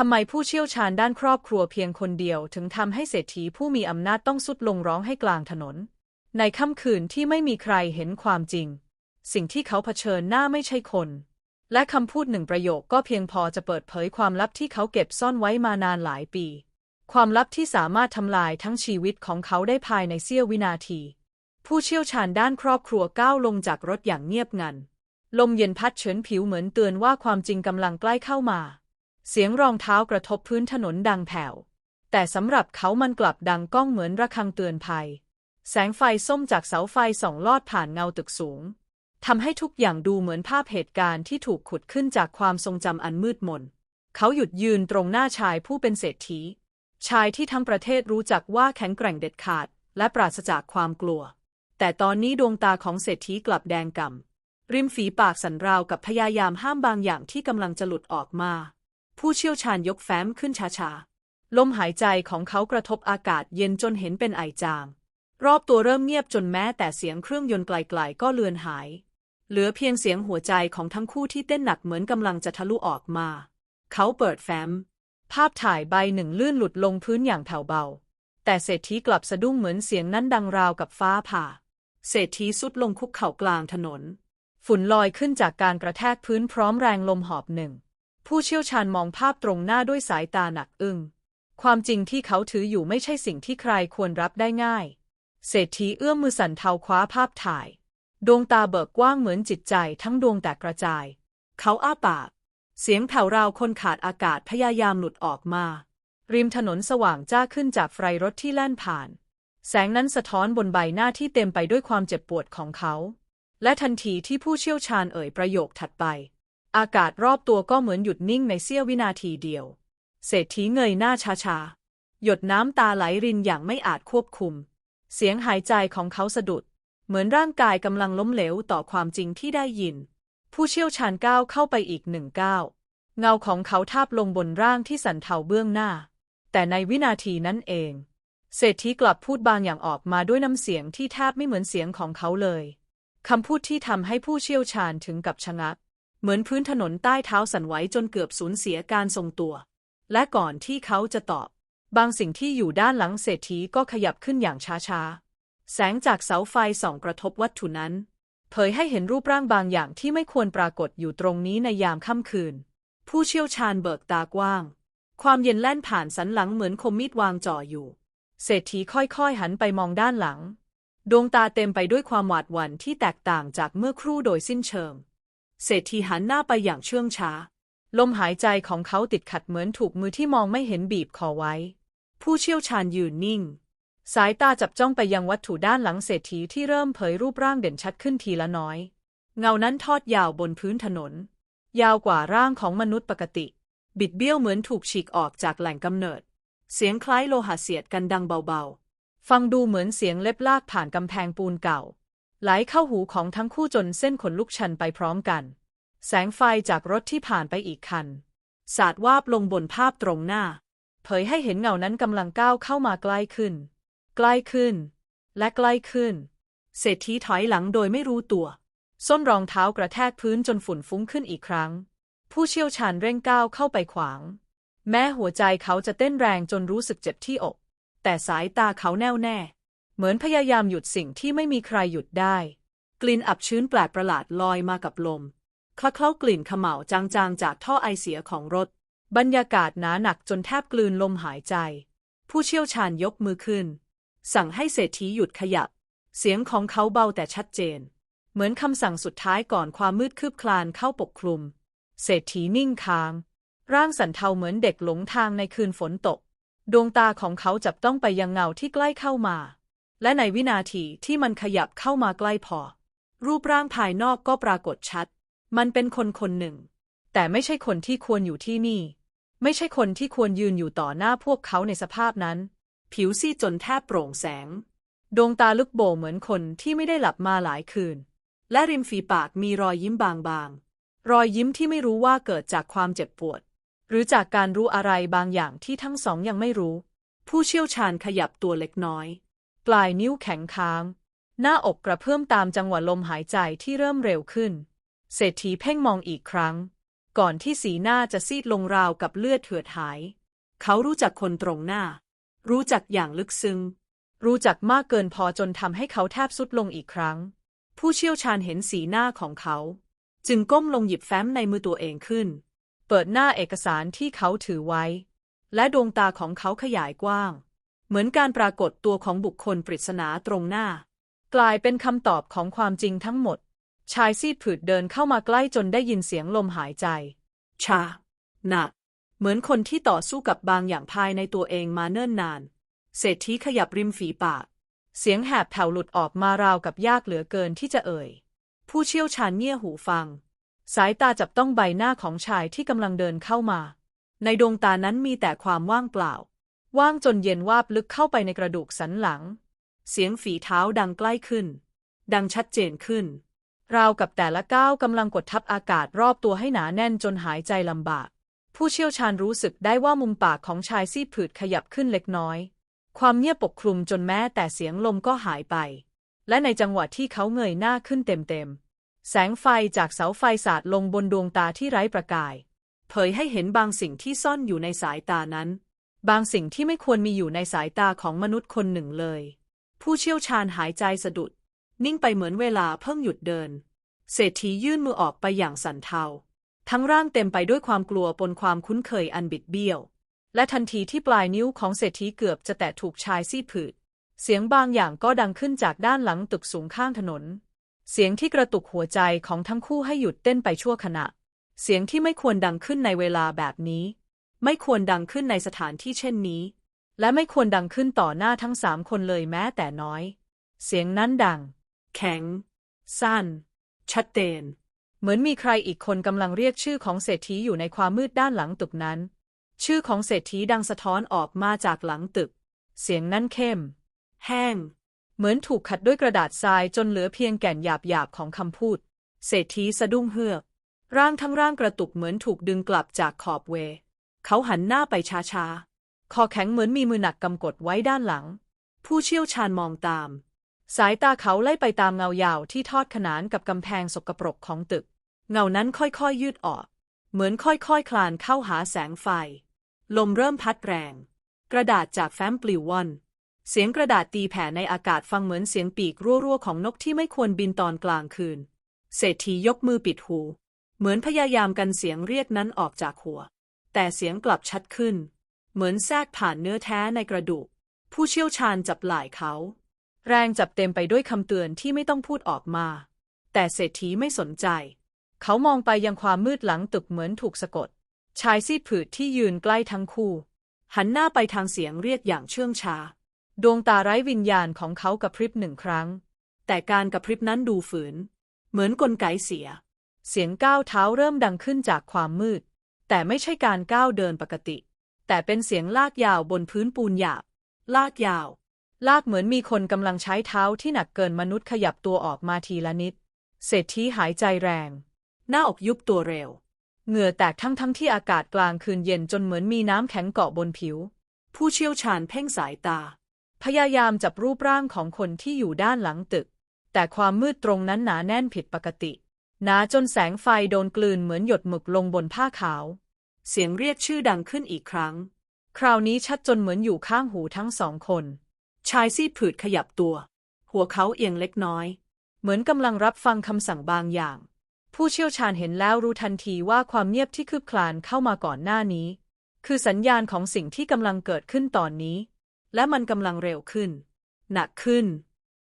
ทำไมผู้เชี่ยวชาญด้านครอบครัวเพียงคนเดียวถึงทำให้เศรษฐีผู้มีอำนาจต้องสุดลงร้องให้กลางถนน ในค่ำคืนที่ไม่มีใครเห็นความจริง สิ่งที่เขาเผชิญหน้าไม่ใช่คน และคำพูดหนึ่งประโยคก็เพียงพอจะเปิดเผยความลับที่เขาเก็บซ่อนไว้มานานหลายปี ความลับที่สามารถทำลายทั้งชีวิตของเขาได้ภายในเสี้ยววินาที ผู้เชี่ยวชาญด้านครอบครัวก้าวลงจากรถอย่างเงียบงัน ลมเย็นพัดเฉินผิวเหมือนเตือนว่าความจริงกำลังใกล้เข้ามา เสียงรองเท้ากระทบพื้นถนนดังแผ่ว แต่สำหรับเขามันกลับดังก้องเหมือนระฆังเตือนภัย แสงไฟส้มจากเสาไฟส่องลอดผ่านเงาตึกสูงทำให้ทุกอย่างดูเหมือนภาพเหตุการณ์ที่ถูกขุดขึ้นจากความทรงจำอันมืดมน เขาหยุดยืนตรงหน้าชายผู้เป็นเศรษฐี ชายที่ทั้งประเทศรู้จักว่าแข็งแกร่งเด็ดขาด และปราศจากความกลัว แต่ตอนนี้ดวงตาของเศรษฐีกลับแดงกำ่ำริมฝีปากสันราวกับพยายามห้ามบางอย่างที่กำลังจะหลุดออกมา ผู้เชี่ยวชาญยกแฟ้มขึ้นช้าๆ ลมหายใจของเขากระทบอากาศเย็นจนเห็นเป็นไอจางรอบตัวเริ่มเงียบจนแม้แต่เสียงเครื่องยนต์ไกลๆก็เลือนหาย เหลือเพียงเสียงหัวใจของทั้งคู่ที่เต้นหนักเหมือนกำลังจะทะลุออกมา เขาเปิดแฟ้ม ภาพถ่ายใบหนึ่งลื่นหลุดลงพื้นอย่างแผ่วเบา แต่เศรษฐีกลับสะดุ้งเหมือนเสียงนั้นดังราวกับฟ้าผ่า เศรษฐีสุดลงคุกเข่ากลางถนน ฝุ่นลอยขึ้นจากการกระแทกพื้นพร้อมแรงลมหอบหนึ่ง ผู้เชี่ยวชาญมองภาพตรงหน้าด้วยสายตาหนักอึ้ง ความจริงที่เขาถืออยู่ไม่ใช่สิ่งที่ใครควรรับได้ง่าย เศรษฐีเอื้อมมือสั่นเทาคว้าภาพถ่าย ดวงตาเบิกกว้างเหมือนจิตใจทั้งดวงแตกกระจาย เขาอ้าปาก เสียงแผ่วราวคนขาดอากาศพยายามหลุดออกมา ริมถนนสว่างจ้าขึ้นจากไฟรถที่แล่นผ่าน แสงนั้นสะท้อนบนใบหน้าที่เต็มไปด้วยความเจ็บปวดของเขา และทันทีที่ผู้เชี่ยวชาญเอ่ยประโยคถัดไป อากาศรอบตัวก็เหมือนหยุดนิ่งในเสี้ยววินาทีเดียว เศรษฐีเงยหน้าช้าๆ หยดน้ำตาไหลรินอย่างไม่อาจควบคุม เสียงหายใจของเขาสะดุด เหมือนร่างกายกำลังล้มเหลวต่อความจริงที่ได้ยิน ผู้เชี่ยวชาญก้าวเข้าไปอีกหนึ่งก้าว เงาของเขาทาบลงบนร่างที่สันเทาเบื้องหน้า แต่ในวินาทีนั้นเอง เศรษฐีกลับพูดบางอย่างออกมาด้วยน้ำเสียงที่แทบไม่เหมือนเสียงของเขาเลยคำพูดที่ทำให้ผู้เชี่ยวชาญถึงกับชะงัก เหมือนพื้นถนนใต้เท้าสั่นไหวจนเกือบสูญเสียการทรงตัว และก่อนที่เขาจะตอบ บางสิ่งที่อยู่ด้านหลังเศรษฐีก็ขยับขึ้นอย่างช้าๆ แสงจากเสาไฟส่องกระทบวัตถุนั้น เผยให้เห็นรูปร่างบางอย่างที่ไม่ควรปรากฏอยู่ตรงนี้ในยามค่ำคืน ผู้เชี่ยวชาญเบิกตากว้าง ความเย็นแล่นผ่านสันหลังเหมือนคมมีดวางจ่ออยู่ เศรษฐีค่อยๆหันไปมองด้านหลัง ดวงตาเต็มไปด้วยความหวาดหวั่นที่แตกต่างจากเมื่อครู่โดยสิ้นเชิง เศรษฐีหันหน้าไปอย่างเชื่องช้า ลมหายใจของเขาติดขัดเหมือนถูกมือที่มองไม่เห็นบีบคอไว้ ผู้เชี่ยวชาญยืนนิ่ง สายตาจับจ้องไปยังวัตถุด้านหลังเศรษฐีที่เริ่มเผยรูปร่างเด่นชัดขึ้นทีละน้อย เงานั้นทอดยาวบนพื้นถนน ยาวกว่าร่างของมนุษย์ปกติ บิดเบี้ยวเหมือนถูกฉีกออกจากแหล่งกำเนิด เสียงคล้ายโลหะเสียดกันดังเบาๆ ฟังดูเหมือนเสียงเล็บลากผ่านกำแพงปูนเก่า ไหลเข้าหูของทั้งคู่จนเส้นขนลุกชันไปพร้อมกัน แสงไฟจากรถที่ผ่านไปอีกคัน สาดวาบลงบนภาพตรงหน้า เผยให้เห็นเงานั้นกำลังก้าวเข้ามาใกล้ขึ้น ใกล้ขึ้น และใกล้ขึ้น เศรษฐีถอยหลังโดยไม่รู้ตัว ส้นรองเท้ากระแทกพื้นจนฝุ่นฟุ้งขึ้นอีกครั้ง ผู้เชี่ยวชาญเร่งก้าวเข้าไปขวาง แม้หัวใจเขาจะเต้นแรงจนรู้สึกเจ็บที่อก แต่สายตาเขาแน่วแน่ เหมือนพยายามหยุดสิ่งที่ไม่มีใครหยุดได้ กลิ่นอับชื้นแปลกประหลาดลอยมากับลมคละเคล้ากลิ่นขม่าจางๆ จากท่อไอเสียของรถ บรรยากาศหนาหนักจนแทบกลืนลมหายใจ ผู้เชี่ยวชาญยกมือขึ้น สั่งให้เศรษฐีหยุดขยับ เสียงของเขาเบาแต่ชัดเจน เหมือนคำสั่งสุดท้ายก่อนความมืดคืบคลานเข้าปกคลุม เศรษฐีนิ่งค้าง ร่างสันเทาเหมือนเด็กหลงทางในคืนฝนตก ดวงตาของเขาจับต้องไปยังเงาที่ใกล้เข้ามา และในวินาทีที่มันขยับเข้ามาใกล้พอ รูปร่างภายนอกก็ปรากฏชัด มันเป็นคนคนหนึ่ง แต่ไม่ใช่คนที่ควรอยู่ที่นี่ ไม่ใช่คนที่ควรยืนอยู่ต่อหน้าพวกเขาในสภาพนั้น ผิวซีดจนแทบโปร่งแสง ดวงตาลึกโบเหมือนคนที่ไม่ได้หลับมาหลายคืน และริมฝีปากมีรอยยิ้มบางๆ รอยยิ้มที่ไม่รู้ว่าเกิดจากความเจ็บปวด หรือจากการรู้อะไรบางอย่างที่ทั้งสองยังไม่รู้ ผู้เชี่ยวชาญขยับตัวเล็กน้อย ปลายนิ้วแข็งค้าง หน้าอกกระเพื่อมตามจังหวะลมหายใจที่เริ่มเร็วขึ้น เศรษฐีเพ่งมองอีกครั้ง ก่อนที่สีหน้าจะซีดลงราวกับเลือดเถือดหาย เขารู้จักคนตรงหน้า รู้จักอย่างลึกซึ้ง รู้จักมากเกินพอจนทำให้เขาแทบสุดลงอีกครั้ง ผู้เชี่ยวชาญเห็นสีหน้าของเขา จึงก้มลงหยิบแฟ้มในมือตัวเองขึ้น เปิดหน้าเอกสารที่เขาถือไว้ และดวงตาของเขาขยายกว้าง เหมือนการปรากฏตัวของบุคคลปริศนาตรงหน้า กลายเป็นคำตอบของความจริงทั้งหมด ชายซีดผืดเดินเข้ามาใกล้จนได้ยินเสียงลมหายใจ ชา หนัก เหมือนคนที่ต่อสู้กับบางอย่างภายในตัวเองมาเนิ่นนาน เศรษฐีขยับริมฝีปาก เสียงแหบแผ่วหลุดออกมาราวกับยากเหลือเกินที่จะเอ่ย ผู้เชี่ยวชาญเงี่ยหูฟัง สายตาจับต้องใบหน้าของชายที่กำลังเดินเข้ามา ในดวงตานั้นมีแต่ความว่างเปล่า ว่างจนเย็นวาบลึกเข้าไปในกระดูกสันหลัง เสียงฝีเท้าดังใกล้ขึ้น ดังชัดเจนขึ้น ราวกับแต่ละก้าวกำลังกดทับอากาศรอบตัวให้หนาแน่นจนหายใจลำบาก ผู้เชี่ยวชาญรู้สึกได้ว่ามุมปากของชายซีผืดขยับขึ้นเล็กน้อย ความเงียบปกคลุมจนแม้แต่เสียงลมก็หายไป และในจังหวะที่เขาเงยหน้าขึ้นเต็มๆ แสงไฟจากเสาไฟสาดลงบนดวงตาที่ไร้ประกาย เผยให้เห็นบางสิ่งที่ซ่อนอยู่ในสายตานั้น บางสิ่งที่ไม่ควรมีอยู่ในสายตาของมนุษย์คนหนึ่งเลย ผู้เชี่ยวชาญหายใจสะดุด นิ่งไปเหมือนเวลาเพิ่งหยุดเดิน เศรษฐียื่นมือออกไปอย่างสั่นเทา ทั้งร่างเต็มไปด้วยความกลัวปนความคุ้นเคยอันบิดเบี้ยว และทันทีที่ปลายนิ้วของเศรษฐีเกือบจะแตะถูกชายซีดผืด เสียงบางอย่างก็ดังขึ้นจากด้านหลังตึกสูงข้างถนน เสียงที่กระตุกหัวใจของทั้งคู่ให้หยุดเต้นไปชั่วขณะ เสียงที่ไม่ควรดังขึ้นในเวลาแบบนี้ ไม่ควรดังขึ้นในสถานที่เช่นนี้ และไม่ควรดังขึ้นต่อหน้าทั้งสามคนเลยแม้แต่น้อย เสียงนั้นดัง แข็ง สั้น ชัดเจน เหมือนมีใครอีกคนกำลังเรียกชื่อของเศรษฐีอยู่ในความมืดด้านหลังตึกนั้น ชื่อของเศรษฐีดังสะท้อนออกมาจากหลังตึก เสียงนั้นเข้ม แห้ง เหมือนถูกขัดด้วยกระดาษทรายจนเหลือเพียงแก่นหยาบๆของคำพูด เศรษฐีสะดุ้งเฮือกร่างทั้งร่างกระตุกเหมือนถูกดึงกลับจากขอบเว เขาหันหน้าไปช้าๆ คอแข็งเหมือนมีมือหนักกำกดไว้ด้านหลัง ผู้เชี่ยวชาญมองตาม สายตาเขาไล่ไปตามเงายาวที่ทอดขนานกับกำแพงสกปรกของตึก เงานั้นค่อยๆยืดออก เหมือนค่อยๆคคลานเข้าหาแสงไฟ ลมเริ่มพัดแรง กระดาษจากแฟ้มปลิวว่อนเสียงกระดาษตีแผ่ในอากาศฟังเหมือนเสียงปีกรั่วๆของนกที่ไม่ควรบินตอนกลางคืน เศรษฐียกมือปิดหู เหมือนพยายามกันเสียงเรียกนั้นออกจากหัว แต่เสียงกลับชัดขึ้น เหมือนแทรกผ่านเนื้อแท้ในกระดูก ผู้เชี่ยวชาญจับไหล่เขา แรงจับเต็มไปด้วยคำเตือนที่ไม่ต้องพูดออกมา แต่เศรษฐีไม่สนใจ เขามองไปยังความมืดหลังตึกเหมือนถูกสะกด ชายซีดผืดที่ยืนใกล้ทั้งคู่ หันหน้าไปทางเสียงเรียกอย่างเชื่องช้า ดวงตาไร้วิญญาณของเขากระพริบหนึ่งครั้ง แต่การกระพริบนั้นดูฝืน เหมือนกลไกเสีย เสียงก้าวเท้าเริ่มดังขึ้นจากความมืด แต่ไม่ใช่การก้าวเดินปกติ แต่เป็นเสียงลากยาวบนพื้นปูนหยาบ ลากยาว ลากเหมือนมีคนกำลังใช้เท้าที่หนักเกินมนุษย์ขยับตัวออกมาทีละนิด เศรษฐีหายใจแรง หน้าอกยุบตัวเร็ว เหงื่อแตกทั้งทั้งที่อากาศกลางคืนเย็นจนเหมือนมีน้ำแข็งเกาะบนผิว ผู้เชี่ยวชาญเพ่งสายตา พยายามจับรูปร่างของคนที่อยู่ด้านหลังตึก แต่ความมืดตรงนั้นหนาแน่นผิดปกติ หนาจนแสงไฟโดนกลืนเหมือนหยดหมึกลงบนผ้าขาว เสียงเรียกชื่อดังขึ้นอีกครั้ง คราวนี้ชัดจนเหมือนอยู่ข้างหูทั้งสองคน ชายซีดผืดขยับตัว หัวเขาเอียงเล็กน้อย เหมือนกำลังรับฟังคำสั่งบางอย่าง ผู้เชี่ยวชาญเห็นแล้วรู้ทันทีว่าความเงียบที่คืบคลานเข้ามาก่อนหน้านี้ คือสัญญาณของสิ่งที่กำลังเกิดขึ้นตอนนี้ และมันกำลังเร็วขึ้น หนักขึ้น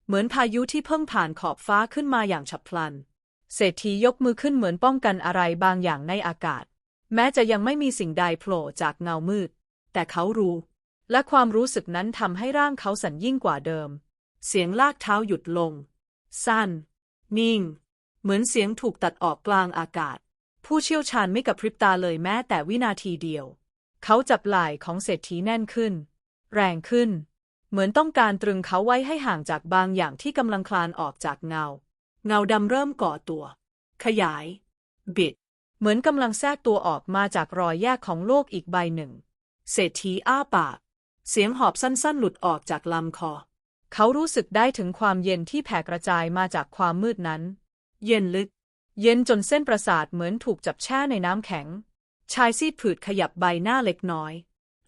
เหมือนพายุที่เพิ่งผ่านขอบฟ้าขึ้นมาอย่างฉับพลัน เศรษฐียกมือขึ้นเหมือนป้องกันอะไรบางอย่างในอากาศ แม้จะยังไม่มีสิ่งใดโผล่จากเงามืด แต่เขารู้ และความรู้สึกนั้นทำให้ร่างเขาสั่นยิ่งกว่าเดิม เสียงลากเท้าหยุดลง สั้น นิ่ง เหมือนเสียงถูกตัดออกกลางอากาศ ผู้เชี่ยวชาญไม่กระพริบตาเลยแม้แต่วินาทีเดียว เขาจับไหล่ของเศรษฐีแน่นขึ้น แรงขึ้น เหมือนต้องการตรึงเขาไว้ให้ห่างจากบางอย่างที่กำลังคลานออกจากเงา เงาดำเริ่มก่อตัว ขยาย บิด เหมือนกำลังแทรกตัวออกมาจากรอยแยกของโลกอีกใบหนึ่ง เศรษฐีอ้าปาก เสียงหอบสั้นๆ หลุดออกจากลำคอ เขารู้สึกได้ถึงความเย็นที่แผ่กระจายมาจากความมืดนั้น เย็นลึก เย็นจนเส้นประสาทเหมือนถูกจับแช่ในน้ำแข็ง ชายซีดผืดขยับใบหน้าเล็กน้อย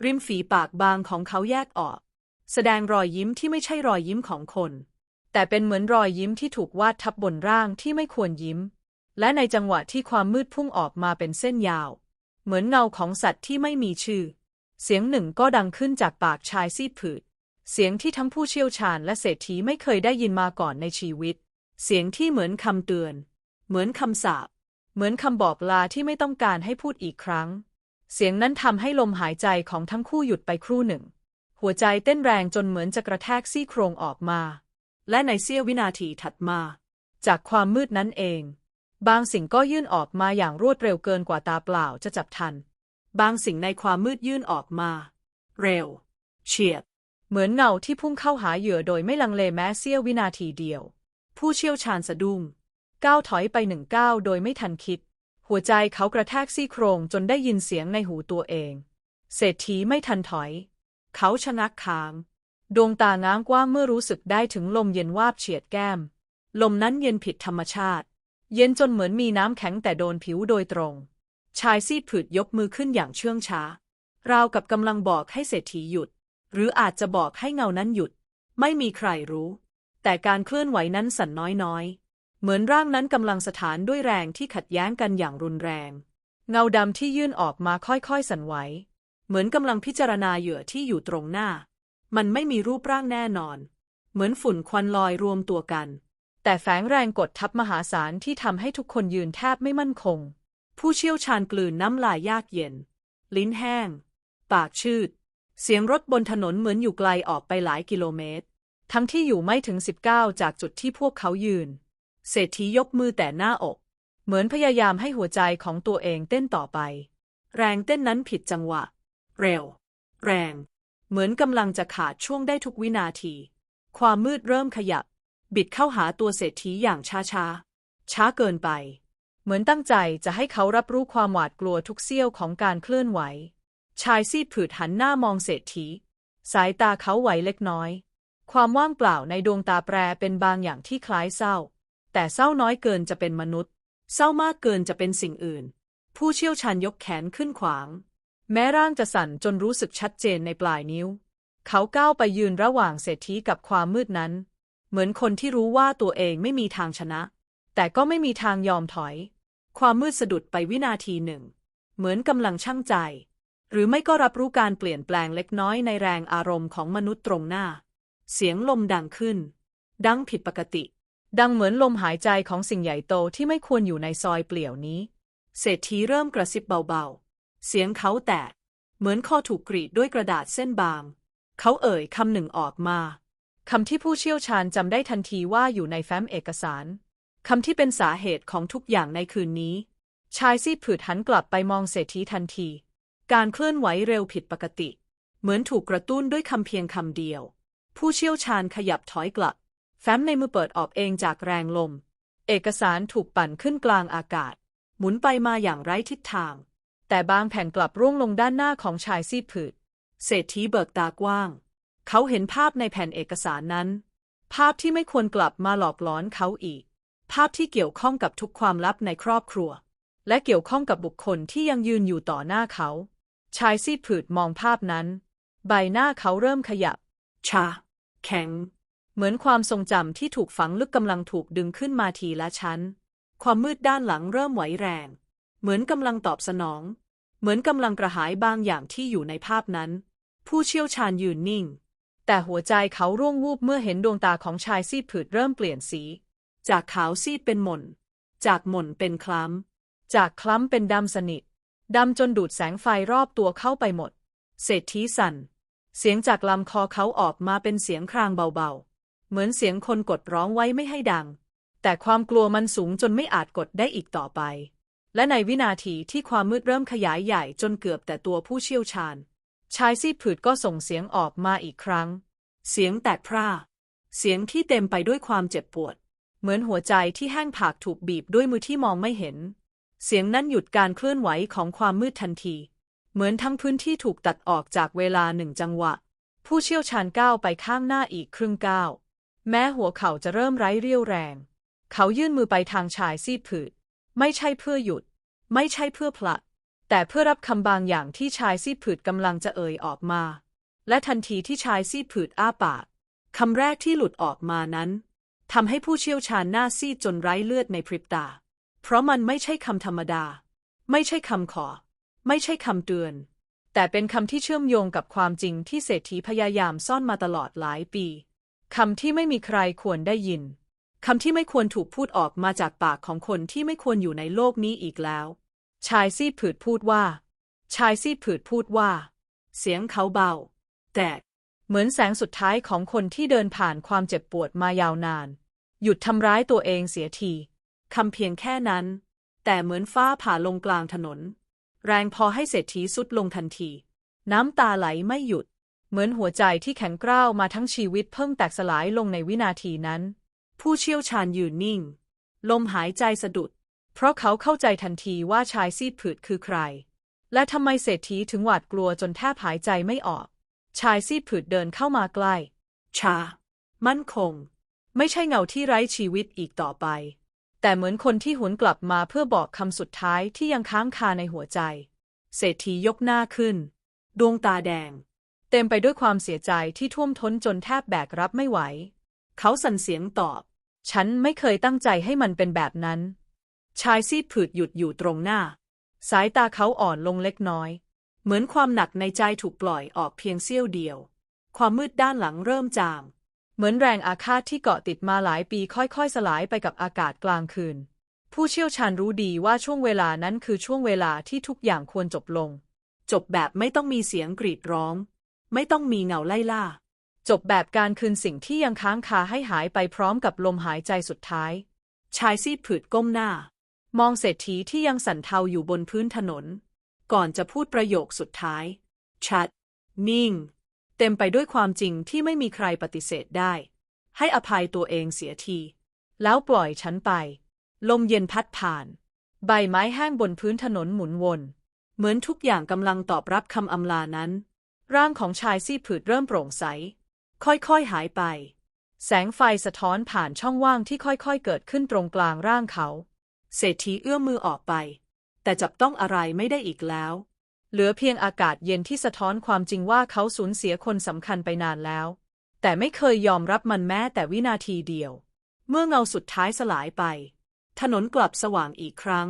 ริมฝีปากบางของเขาแยกออก แสดงรอยยิ้มที่ไม่ใช่รอยยิ้มของคน แต่เป็นเหมือนรอยยิ้มที่ถูกวาดทับบนร่างที่ไม่ควรยิ้ม และในจังหวะที่ความมืดพุ่งออกมาเป็นเส้นยาว เหมือนเงาของสัตว์ที่ไม่มีชื่อ เสียงหนึ่งก็ดังขึ้นจากปากชายซีดผืด เสียงที่ทั้งผู้เชี่ยวชาญและเศรษฐีไม่เคยได้ยินมาก่อนในชีวิต เสียงที่เหมือนคำเตือน เหมือนคำสาป เหมือนคำบอกลาที่ไม่ต้องการให้พูดอีกครั้ง เสียงนั้นทำให้ลมหายใจของทั้งคู่หยุดไปครู่หนึ่ง หัวใจเต้นแรงจนเหมือนจะกระแทกซี่โครงออกมา และในเสี้ยววินาทีถัดมา จากความมืดนั้นเอง บางสิ่งก็ยื่นออกมาอย่างรวดเร็วเกินกว่าตาเปล่าจะจับทัน บางสิ่งในความมืดยื่นออกมา เร็ว เฉียบ เหมือนเงาที่พุ่งเข้าหาเหยื่อโดยไม่ลังเลแม้เสี้ยววินาทีเดียว ผู้เชี่ยวชาญสะดุ้งก้าวถอยไปหนึ่งก้าวโดยไม่ทันคิด หัวใจเขากระแทกซี่โครงจนได้ยินเสียงในหูตัวเอง เศรษฐีไม่ทันถอย เขาชะงักค้าง ดวงตาง้างกว้างเมื่อรู้สึกได้ถึงลมเย็นวาบเฉียดแก้ม ลมนั้นเย็นผิดธรรมชาติ เย็นจนเหมือนมีน้ำแข็งแต่โดนผิวโดยตรง ชายซีดผืดยกมือขึ้นอย่างเชื่องช้า ราวกับกำลังบอกให้เศรษฐีหยุด หรืออาจจะบอกให้เงานั้นหยุด ไม่มีใครรู้ แต่การเคลื่อนไหวนั้นสั่นน้อยๆ เหมือนร่างนั้นกำลังสถานด้วยแรงที่ขัดแย้งกันอย่างรุนแรง เงาดำที่ยื่นออกมาค่อยๆสั่นไหว เหมือนกำลังพิจารณาเหยื่อที่อยู่ตรงหน้า มันไม่มีรูปร่างแน่นอน เหมือนฝุ่นควันลอยรวมตัวกัน แต่แฝงแรงกดทับมหาศาลที่ทำให้ทุกคนยืนแทบไม่มั่นคง ผู้เชี่ยวชาญกลืนน้ำลายยากเย็น ลิ้นแห้ง ปากชืด เสียงรถบนถนนเหมือนอยู่ไกลออกไปหลายกิโลเมตร ทั้งที่อยู่ไม่ถึง 19 จากจุดที่พวกเขายืน เศรษฐียกมือแต่หน้าอก เหมือนพยายามให้หัวใจของตัวเองเต้นต่อไป แรงเต้นนั้นผิดจังหวะ เร็ว แรง เหมือนกำลังจะขาดช่วงได้ทุกวินาที ความมืดเริ่มขยับ บิดเข้าหาตัวเศรษฐีอย่างช้าช้าๆช้าเกินไป เหมือนตั้งใจจะให้เขารับรู้ความหวาดกลัวทุกเสี้ยวของการเคลื่อนไหว ชายซีดผืดหันหน้ามองเศรษฐี สายตาเขาไหวเล็กน้อย ความว่างเปล่าในดวงตาแปรเป็นบางอย่างที่คล้ายเศร้า แต่เศร้าน้อยเกินจะเป็นมนุษย์ เศร้ามากเกินจะเป็นสิ่งอื่น ผู้เชี่ยวชาญยกแขนขึ้นขวาง แม้ร่างจะสั่นจนรู้สึกชัดเจนในปลายนิ้ว เขาก้าวไปยืนระหว่างเศรษฐีกับความมืดนั้น เหมือนคนที่รู้ว่าตัวเองไม่มีทางชนะ แต่ก็ไม่มีทางยอมถอย ความมืดสะดุดไปวินาทีหนึ่ง เหมือนกำลังชั่งใจ หรือไม่ก็รับรู้การเปลี่ยนแปลงเล็กน้อยในแรงอารมณ์ของมนุษย์ตรงหน้า เสียงลมดังขึ้น ดังผิดปกติ ดังเหมือนลมหายใจของสิ่งใหญ่โตที่ไม่ควรอยู่ในซอยเปลี่ยวนี้ เศรษฐีเริ่มกระซิบเบาๆ เสียงเขาแตก เหมือนคอถูกกรีดด้วยกระดาษเส้นบาง เขาเอ่ยคำหนึ่งออกมาคำที่ผู้เชี่ยวชาญจำได้ทันทีว่าอยู่ในแฟ้มเอกสารคำที่เป็นสาเหตุของทุกอย่างในคืนนี้ ชายซีผืดหันกลับไปมองเศรษฐีทันที การเคลื่อนไหวเร็วผิดปกติ เหมือนถูกกระตุ้นด้วยคำเพียงคำเดียว ผู้เชี่ยวชาญขยับถอยกลับ แฟ้มในมือเปิดออกเองจากแรงลม เอกสารถูกปั่นขึ้นกลางอากาศ หมุนไปมาอย่างไร้ทิศทาง แต่บางแผ่นกลับร่วงลงด้านหน้าของชายซีดผืด เศรษฐีเบิกตากว้าง เขาเห็นภาพในแผ่นเอกสารนั้น ภาพที่ไม่ควรกลับมาหลอกหลอนเขาอีก ภาพที่เกี่ยวข้องกับทุกความลับในครอบครัว และเกี่ยวข้องกับบุคคลที่ยังยืนอยู่ต่อหน้าเขา ชายซีดผืดมองภาพนั้น ใบหน้าเขาเริ่มขยับ ชา แข็ง เหมือนความทรงจำที่ถูกฝังลึกกำลังถูกดึงขึ้นมาทีละชั้น ความมืดด้านหลังเริ่มไหวแรง เหมือนกำลังตอบสนอง เหมือนกำลังกระหายบางอย่างที่อยู่ในภาพนั้น ผู้เชี่ยวชาญยืนนิ่ง แต่หัวใจเขาร่วงวูบเมื่อเห็นดวงตาของชายซีดผืดเริ่มเปลี่ยนสี จากขาวซีดเป็นหม่น จากหม่นเป็นคล้ำ จากคล้ำเป็นดำสนิท ดำจนดูดแสงไฟรอบตัวเข้าไปหมด เศรษฐีสั่น เสียงจากลำคอเขาออกมาเป็นเสียงครางเบาๆ เหมือนเสียงคนกดร้องไว้ไม่ให้ดัง แต่ความกลัวมันสูงจนไม่อาจกดได้อีกต่อไป และในวินาทีที่ความมืดเริ่มขยายใหญ่จนเกือบแต่ตัวผู้เชี่ยวชาญ ชายซีผืดก็ส่งเสียงออกมาอีกครั้ง เสียงแตกพร่า เสียงที่เต็มไปด้วยความเจ็บปวด เหมือนหัวใจที่แห้งผากถูกบีบด้วยมือที่มองไม่เห็น เสียงนั้นหยุดการเคลื่อนไหวของความมืดทันที เหมือนทั้งพื้นที่ถูกตัดออกจากเวลาหนึ่งจังหวะ ผู้เชี่ยวชาญก้าวไปข้างหน้าอีกครึ่งก้าวแม้หัวเข่าจะเริ่มไร้เรี่ยวแรง เขายื่นมือไปทางชายซีผืด ไม่ใช่เพื่อหยุด ไม่ใช่เพื่อผลักแต่เพื่อรับคำบางอย่างที่ชายซีดผืดกำลังจะเอ่ยออกมา และทันทีที่ชายซีดผืดอ้าปากคำแรกที่หลุดออกมานั้นทำให้ผู้เชี่ยวชาญหน้าซีดจนไร้เลือดในพริบตา เพราะมันไม่ใช่คำธรรมดา ไม่ใช่คำขอ ไม่ใช่คำเตือน แต่เป็นคำที่เชื่อมโยงกับความจริงที่เศรษฐีพยายามซ่อนมาตลอดหลายปีคำที่ไม่มีใครควรได้ยิน คำที่ไม่ควรถูกพูดออกมาจากปากของคนที่ไม่ควรอยู่ในโลกนี้อีกแล้ว ชายซีดผืดพูดว่า ชายซีดผืดพูดว่า เสียงเขาเบา แต่เหมือนแสงสุดท้ายของคนที่เดินผ่านความเจ็บปวดมายาวนาน หยุดทำร้ายตัวเองเสียทีคำเพียงแค่นั้น แต่เหมือนฟ้าผ่าลงกลางถนน แรงพอให้เศรษฐีสุดลงทันที น้ำตาไหลไม่หยุด เหมือนหัวใจที่แข็งกร้าวมาทั้งชีวิตเพิ่งแตกสลายลงในวินาทีนั้น ผู้เชี่ยวชาญยืนนิ่ง ลมหายใจสะดุด เพราะเขาเข้าใจทันทีว่าชายซีดผืดคือใคร และทำไมเศรษฐีถึงหวาดกลัวจนแทบหายใจไม่ออก ชายซีดผืดเดินเข้ามาใกล้ ชา มั่นคง ไม่ใช่เงาที่ไร้ชีวิตอีกต่อไป แต่เหมือนคนที่หวนกลับมาเพื่อบอกคำสุดท้ายที่ยังค้างคาในหัวใจ เศรษฐียกหน้าขึ้น ดวงตาแดง เต็มไปด้วยความเสียใจที่ท่วมท้นจนแทบแบกรับไม่ไหว เขาสั่นเสียงตอบ ฉันไม่เคยตั้งใจให้มันเป็นแบบนั้น ชายซีดผืดหยุดอยู่ตรงหน้า สายตาเขาอ่อนลงเล็กน้อย เหมือนความหนักในใจถูกปล่อยออกเพียงเสี้ยวเดียว ความมืดด้านหลังเริ่มจาง เหมือนแรงอาฆาตที่เกาะติดมาหลายปีค่อยๆ สลายไปกับอากาศกลางคืน ผู้เชี่ยวชาญรู้ดีว่าช่วงเวลานั้นคือช่วงเวลาที่ทุกอย่างควรจบลง จบแบบไม่ต้องมีเสียงกรีดร้อง ไม่ต้องมีเงาไล่ล่า จบแบบการคืนสิ่งที่ยังค้างคาให้หายไปพร้อมกับลมหายใจสุดท้าย ชายซีดผืดก้มหน้า มองเศรษฐีที่ยังสั่นเทาอยู่บนพื้นถนน ก่อนจะพูดประโยคสุดท้าย ชัด นิ่ง เต็มไปด้วยความจริงที่ไม่มีใครปฏิเสธได้ ให้อภัยตัวเองเสียที แล้วปล่อยฉันไป ลมเย็นพัดผ่าน ใบไม้แห้งบนพื้นถนนหมุนวนเหมือนทุกอย่างกำลังตอบรับคำอำลานั้น ร่างของชายซีดผืดเริ่มโปร่งใส ค่อยๆหายไป แสงไฟสะท้อนผ่านช่องว่างที่ค่อยๆเกิดขึ้นตรงกลางร่างเขา เศรษฐีเอื้อมมือออกไป แต่จับต้องอะไรไม่ได้อีกแล้ว เหลือเพียงอากาศเย็นที่สะท้อนความจริงว่าเขาสูญเสียคนสำคัญไปนานแล้ว แต่ไม่เคยยอมรับมันแม้แต่วินาทีเดียว เมื่อเงาสุดท้ายสลายไป ถนนกลับสว่างอีกครั้ง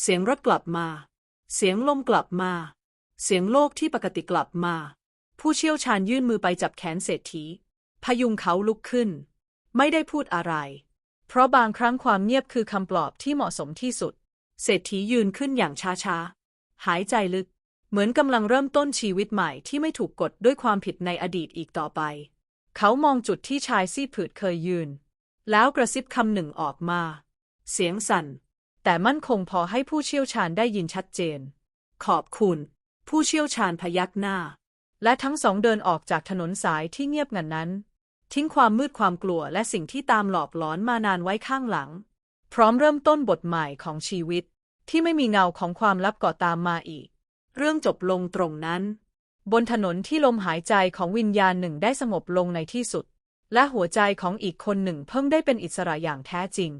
เสียงรถกลับมา เสียงลมกลับมา เสียงโลกที่ปกติกลับมา ผู้เชี่ยวชาญยื่นมือไปจับแขนเศรษฐี พยุงเขาลุกขึ้น ไม่ได้พูดอะไร เพราะบางครั้งความเงียบคือคำปลอบที่เหมาะสมที่สุด เศรษฐียืนขึ้นอย่างช้าๆ หายใจลึก เหมือนกำลังเริ่มต้นชีวิตใหม่ที่ไม่ถูกกดด้วยความผิดในอดีตอีกต่อไป เขามองจุดที่ชายซีดผืดเคยยืน แล้วกระซิบคำหนึ่งออกมา เสียงสั่น แต่มั่นคงพอให้ผู้เชี่ยวชาญได้ยินชัดเจน ขอบคุณ ผู้เชี่ยวชาญพยักหน้า และทั้งสองเดินออกจากถนนสายที่เงียบงันนั้น ทิ้งความมืดความกลัวและสิ่งที่ตามหลอกหลอนมานานไว้ข้างหลัง พร้อมเริ่มต้นบทใหม่ของชีวิต ที่ไม่มีเงาของความลับก่อตามมาอีก เรื่องจบลงตรงนั้น บนถนนที่ลมหายใจของวิญญาณหนึ่งได้สงบลงในที่สุด และหัวใจของอีกคนหนึ่งเพิ่งได้เป็นอิสระอย่างแท้จริง